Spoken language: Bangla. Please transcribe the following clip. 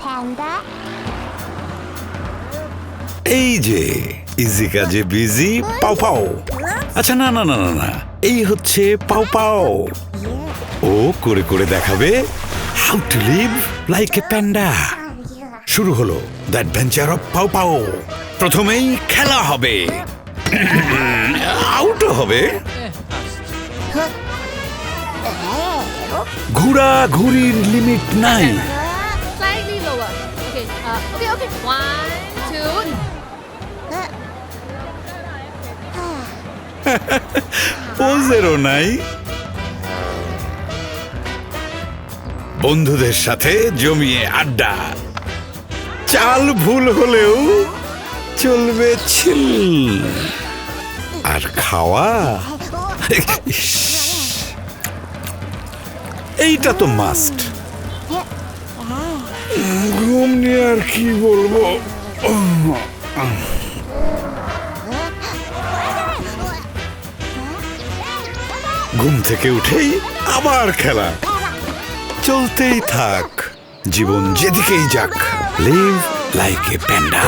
panda. এই যে ইজি কাজে বিজি পাও পাও। আচ্ছা না না না না এই হচ্ছে পাও পাও। ও করে করে দেখাবে। How to live like a panda শুরু হলো অ্যাডভেঞ্চার অফ পাও পাও প্রথমেই খেলা হবে। আউট হবে। ঘুরা ঘুরির লিমিট নাই. Uh, okay. Okay. One, two. নাই বন্ধুদের সাথে জমিয়ে আড্ডা চাল ভুল হলেও চলবে ছিল আর খাওয়া এইটা তো মাস্ট ঘুম নিয়ে আর কি বলব? ঘুম থেকে উঠেই আবার খেলা। চলতেই থাক। জীবন যেদিকেই যাক লিভ লাইক এ প্যান্ডা.